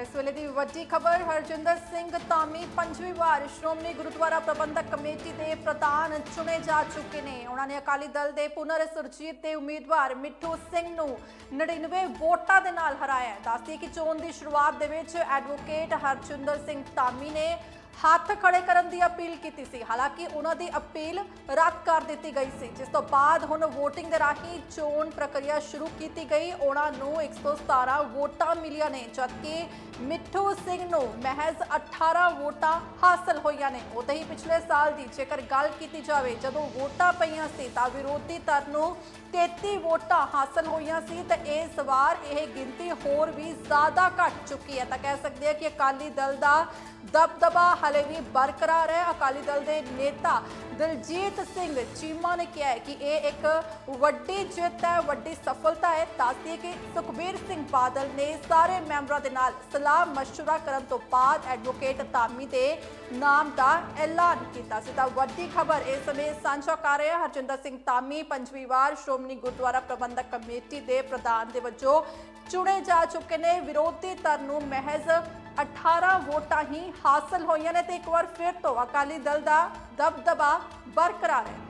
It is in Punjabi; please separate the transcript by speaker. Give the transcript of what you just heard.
Speaker 1: ਇਸ ਵੇਲੇ ਦੀ ਵੱਡੀ ਖਬਰ, ਹਰਜਿੰਦਰ ਸਿੰਘ ਧਾਮੀ, ਪੰਜਵੀਂ ਵਾਰ ਸ਼੍ਰੋਮਣੀ ਗੁਰਦੁਆਰਾ ਪ੍ਰਬੰਧਕ ਕਮੇਟੀ ਦੇ ਪ੍ਰਧਾਨ ਚੁਣੇ ਜਾ ਚੁੱਕੇ ਨੇ। ਉਹਨਾਂ ਨੇ ਅਕਾਲੀ ਦਲ ਦੇ ਪੁਨਰ ਸੁਰਜੀਤ ਦੇ ਉਮੀਦਵਾਰ ਮਿੱਠੂ ਸਿੰਘ ਨੂੰ 99 ਵੋਟਾਂ ਦੇ ਨਾਲ ਹਰਾਇਆ ਦੱਸਦੀ ਕਿ ਚੋਣ ਦੀ ਸ਼ੁਰੂਆਤ ਦੇ ਵਿੱਚ ਐਡਵੋਕੇਟ ਹਰਜਿੰਦਰ ਸਿੰਘ ਧਾਮੀ ਨੇ ਹੱਥ ਖੜੇ ਕਰਨ ਦੀ ਅਪੀਲ ਕੀਤੀ ਸੀ। ਹਾਲਾਂਕਿ ਉਹਨਾਂ ਦੀ ਅਪੀਲ ਰੱਦ ਕਰ ਦਿੱਤੀ ਗਈ ਸੀ। ਜਿਸ ਤੋਂ ਬਾਅਦ ਹੁਣ VOTING ਦੇ ਰਾਹੀਂ ਚੋਣ ਪ੍ਰਕਿਰਿਆ ਸ਼ੁਰੂ ਕੀਤੀ ਗਈ। ਉਹਨਾਂ ਨੂੰ 117 ਵੋਟਾਂ ਮਿਲੀਆਂ ਨੇ, ਜਦਕਿ ਮਿੱਠੂ ਸਿੰਘ ਨੂੰ ਮਹਿਜ਼ 18 ਵੋਟਾਂ ਹਾਸਲ ਹੋਈਆਂ ਨੇ। ਉਤੇ ਹੀ ਪਿਛਲੇ ਸਾਲ ਦੀ ਜੇਕਰ ਗੱਲ ਕੀਤੀ ਜਾਵੇ, ਜਦੋਂ ਵੋਟਾਂ ਪਈਆਂ ਸੀ, ਤਾਂ ਵਿਰੋਧੀ ਧਿਰ ਨੂੰ 33 ਵੋਟਾਂ ਹਾਸਲ ਹੋਈਆਂ ਸੀ ਤੇ ਇਸ ਵਾਰ ਇਹ ਗਿਣਤੀ ਹੋਰ ਵੀ ਜ਼ਿਆਦਾ ਘਟ ਚੁੱਕੀ ਹੈ। ਤਾਂ ਕਹਿ ਸਕਦੇ ਹਾਂ ਕਿ ਅਕਾਲੀ ਦਲ ਦਾ ਦਬਦਬਾ ਹਲੇ ਵੀ ਬਰਕਰਾਰ ਹੈ। ਅਕਾਲੀ ਦਲ ਦੇ ਨੇਤਾ ਦਲਜੀਤ ਸਿੰਘ ਚੀਮਾ ਨੇ ਕਿਹਾ ਹੈ ਕਿ ਇਹ ਇੱਕ ਵੱਡੀ ਜਿੱਤ ਹੈ, ਵੱਡੀ ਸਫਲਤਾ ਹੈ। ਦੱਸਦੀ ਕਿ ਸੁਖਬੀਰ ਸਿੰਘ ਬਾਦਲ ਨੇ ਸਾਰੇ ਮੈਂਬਰਾਂ ਦੇ ਨਾਲ ਸਲਾਹ ਮਸ਼ਵਰਾ ਕਰਨ ਤੋਂ ਬਾਅਦ ਐਡਵੋਕੇਟ ਧਾਮੀ ਦੇ ਨਾਮ ਦਾ ਐਲਾਨ ਕੀਤਾ ਸੀ। ਤਾਂ ਵੱਡੀ ਖਬਰ ਇਸ ਸਮੇਂ ਸਾਂਝਾ ਕਰ ਰਿਹਾ ਹਰਜਿੰਦਰ ਸਿੰਘ ਧਾਮੀ ਪੰਜਵੀਂ ਵਾਰ ਸ਼੍ਰੋਮਣੀ ਗੁਰਦੁਆਰਾ ਪ੍ਰਬੰਧਕ ਕਮੇਟੀ ਦੇ ਪ੍ਰਧਾਨ ਦੇ ਵਜੋਂ ਚੁਣੇ ਜਾ ਚੁੱਕੇ ਨੇ। ਵਿਰੋਧੀ ਧਿਰ ਨੂੰ ਮਹਿਜ਼ 18 ਵੋਟਾਂ ਹੀ ਹਾਸਲ ਹੋਈਆਂ ਨੇ ਤੇ ਇੱਕ ਵਾਰ ਫਿਰ ਤੋਂ ਅਕਾਲੀ ਦਲ ਦਾ ਦਬਦਬਾ ਬਰਕਰਾਰ ਹੈ।